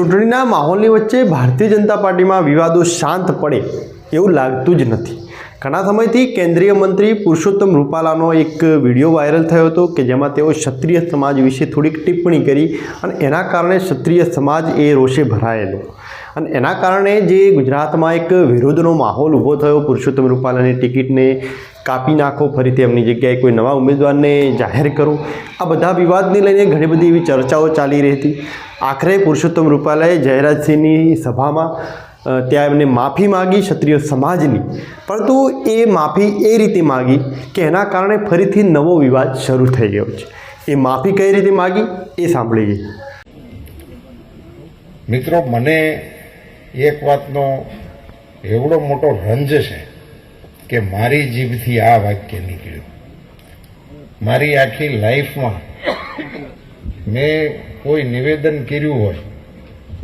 ચૂંટણીના માહોલની વચ્ચે ભારતીય જનતા પાર્ટીમાં વિવાદો શાંત પડે એવું લાગતું જ નથી. ઘણા સમયથી કેન્દ્રીય મંત્રી પુરુષોત્તમ રૂપાલાનો એક વીડિયો વાયરલ થયો હતો કે જેમાં તેઓ ક્ષત્રિય સમાજ વિશે થોડીક ટિપ્પણી કરી અને એના કારણે ક્ષત્રિય સમાજ એ રોષે ભરાયેલો. અને એના કારણે જે ગુજરાતમાં એક વિરોધનો માહોલ ઊભો થયો, પુરુષોત્તમ રૂપાલાની ટિકિટને કાપી નાખો, ફરીથી એમની જગ્યાએ કોઈ નવા ઉમેદવારને જાહેર કરો. આ બધા વિવાદને લઈને ઘણી બધી એવી ચર્ચાઓ ચાલી રહી હતી. આખરે પુરુષોત્તમ રૂપાલાએ જયરાજસિંહની સભામાં ત્યાં એમને માફી માગી ક્ષત્રિય સમાજની. પરંતુ એ માફી એ રીતે માગી કે એના કારણે ફરીથી નવો વિવાદ શરૂ થઈ ગયો છે. એ માફી કઈ રીતે માગી એ સાંભળી ગઈ મિત્રો, મને એક વાતનો એવડો મોટો રંજ છે. કે મારી જીભથી આ વાક્ય નીકળ્યું. મારી આખી લાઈફમાં મેં કોઈ નિવેદન કર્યું હોય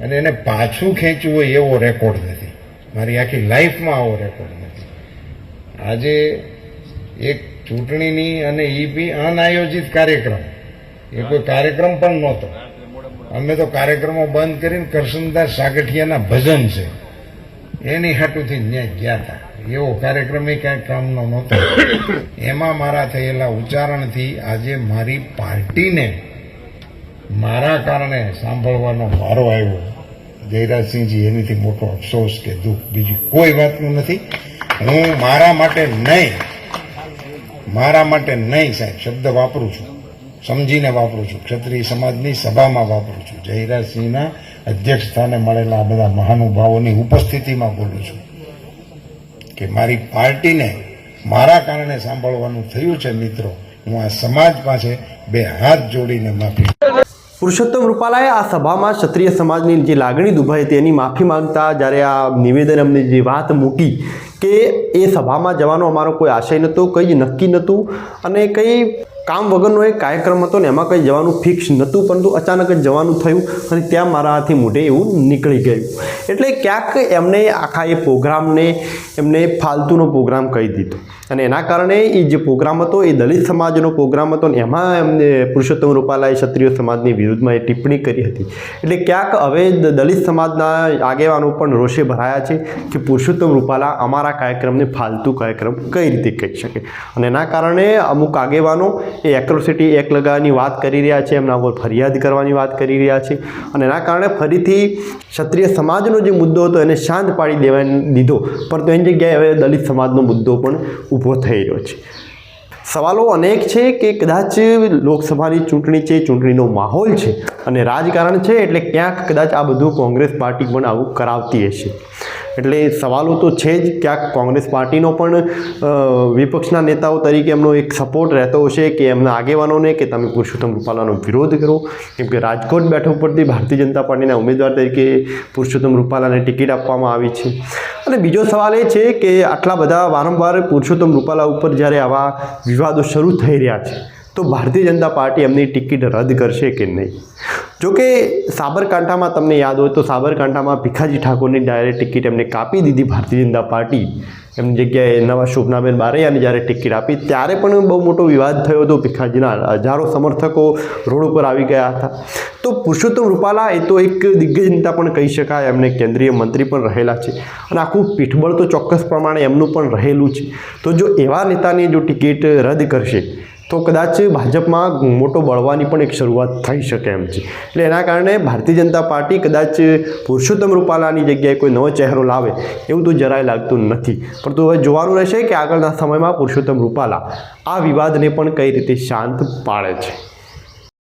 અને એને પાછું ખેંચવું હોય એવો રેકોર્ડ નથી. મારી આખી લાઈફમાં આવો રેકોર્ડ નથી. આજે એક ચૂંટણીની અને એ બી અનાયોજિત કાર્યક્રમ. એ કોઈ કાર્યક્રમ પણ નહોતો. અમે તો કાર્યક્રમો બંધ કરીને કરશનદાસ સાગઠિયાના ભજન છે. એની હાટુથી ત્યાં ગયા હતા એવો કાર્યક્રમ એ કાંઈ કામનો નહોતો. એમાં મારા થયેલા ઉચ્ચારણથી આજે મારી પાર્ટીને મારા કારણે સાંભળવાનો વારો આવ્યો. જયરાજસિંહજી, એનીથી મોટો અફસોસ કે દુઃખ, બીજી કોઈ વાતનું નથી. હું મારા માટે નહીં, મારા માટે નહીં સાહેબ, શબ્દ વાપરું છું. સમજીને વાપરું છું. ક્ષત્રિય સમાજની સભામાં વાપરું છું. જયરાજસિંહના અધ્યક્ષ સ્થાને મળેલા આ બધા મહાનુભાવોની ઉપસ્થિતિમાં બોલું છું કે મારી પાર્ટીને મારા કારણે સાંભળવાનું થયું છે મિત્રો. હું આ સમાજ પાસે બે હાથ જોડીને માફી પુરુષોત્તમ રૂપાલાએ આ સભામાં ક્ષત્રિય સમાજની જે લાગણી દુભાઈ હતી એની માફી માંગતા જ્યારે આ નિવેદન અમને જે વાત મૂકી કે એ સભામાં જવાનો અમારો કોઈ આશય નહોતો, કંઈ નક્કી નહોતું અને કંઈ કામ વગરનો એક કાર્યક્રમ હતો ને એમાં કંઈ જવાનું ફિક્સ નહોતું, પરંતુ અચાનક જ જવાનું થયું અને ત્યાં મારા હાથથી મોઢે એવું નીકળી ગયું. એટલે ક્યાંક એમને આખા એ પ્રોગ્રામને, એમને ફાલતુનો પ્રોગ્રામ કહી દીધો. અને એના કારણે એ જે પ્રોગ્રામ હતો, એ દલિત સમાજનો પ્રોગ્રામ હતો ને એમાં એમને પુરુષોત્તમ રૂપાલાએ ક્ષત્રિય સમાજની વિરુદ્ધમાં એ ટિપ્પણી કરી હતી. એટલે ક્યાંક હવે દલિત સમાજના આગેવાનો પણ રોષે ભરાયા છે કે પુરુષોત્તમ રૂપાલા અમારા કાર્યક્રમને ફાલતુ કાર્યક્રમ કઈ રીતે કહી શકે? અને એના કારણે અમુક આગેવાનો એ એક્રોસિટી એક લગાવવાની વાત કરી રહ્યા છે, એમના ઉપર ફરિયાદ કરવાની વાત કરી રહ્યા છે. અને એના કારણે ફરીથી ક્ષત્રિય સમાજનો જે મુદ્દો હતો એને શાંત પાડી દેવા દીધો. પરંતુ એની જગ્યાએ હવે દલિત સમાજનો મુદ્દો પણ ઊભો થઈ રહ્યો છે. સવાલો અનેક છે કે કદાચ લોકસભાની ચૂંટણી છે, ચૂંટણીનો માહોલ છે. અને રાજકારણ છે એટલે ક્યાંક કદાચ આ બધું કોંગ્રેસ પાર્ટી પણ આવું કરાવતી હશે. એટલે સવાલો તો છે જ, ક્યાંક કોંગ્રેસ પાર્ટીનો પણ વિપક્ષના નેતાઓ તરીકે એમનો એક સપોર્ટ રહેતો હશે કે એમના આગેવાનોને, કે તમે પુરુષોત્તમ રૂપાલાનો વિરોધ કરો? કેમ કે રાજકોટ બેઠક પરથી ભારતીય જનતા પાર્ટીના ઉમેદવાર તરીકે પુરુષોત્તમ રૂપાલાને ટિકિટ આપવામાં આવી છે. અને બીજો સવાલ એ છે કે આટલા બધા વારંવાર પુરુષોત્તમ રૂપાલા ઉપર જ્યારે આવા વિવાદો શરૂ થઈ રહ્યા છે તો ભારતીય જનતા પાર્ટી એમની ટિકિટ રદ કરશે કે નહીં? જોકે સાબરકાંઠામાં તમને યાદ હોય તો સાબરકાંઠામાં ભીખાજી ઠાકોરની ડાયરેક્ટ ટિકિટ એમને કાપી દીધી ભારતીય જનતા પાર્ટી. એમની જગ્યાએ નવા શોભનાબેન બારૈયાને જ્યારે ટિકિટ આપી, ત્યારે પણ બહુ મોટો વિવાદ થયો હતો ભીખાજીના. હજારો સમર્થકો રોડ ઉપર આવી ગયા હતા. તો પુરુષોત્તમ રૂપાલા એ તો એક દિગ્ગજ નેતા પણ કહી શકાય, એમને કેન્દ્રીય મંત્રી પણ રહેલા છે. અને આખું પીઠબળ તો ચોક્કસ પ્રમાણે એમનું પણ રહેલું છે. તો જો એવા નેતાની જો ટિકિટ રદ કરશે તો કદાચ ભાજપમાં મોટો બળવાની પણ એક શરૂઆત થઈ શકે એમ છે. એટલે એના કારણે ભારતીય જનતા પાર્ટી કદાચ પુરુષોત્તમ રૂપાલાની જગ્યાએ કોઈ નવો ચહેરો લાવે એવું તો જરાય લાગતું નથી. પરંતુ હવે જોવાનું રહેશે કે આગળના સમયમાં પુરુષોત્તમ રૂપાલા આ વિવાદને પણ કઈ રીતે શાંત પાડે છે.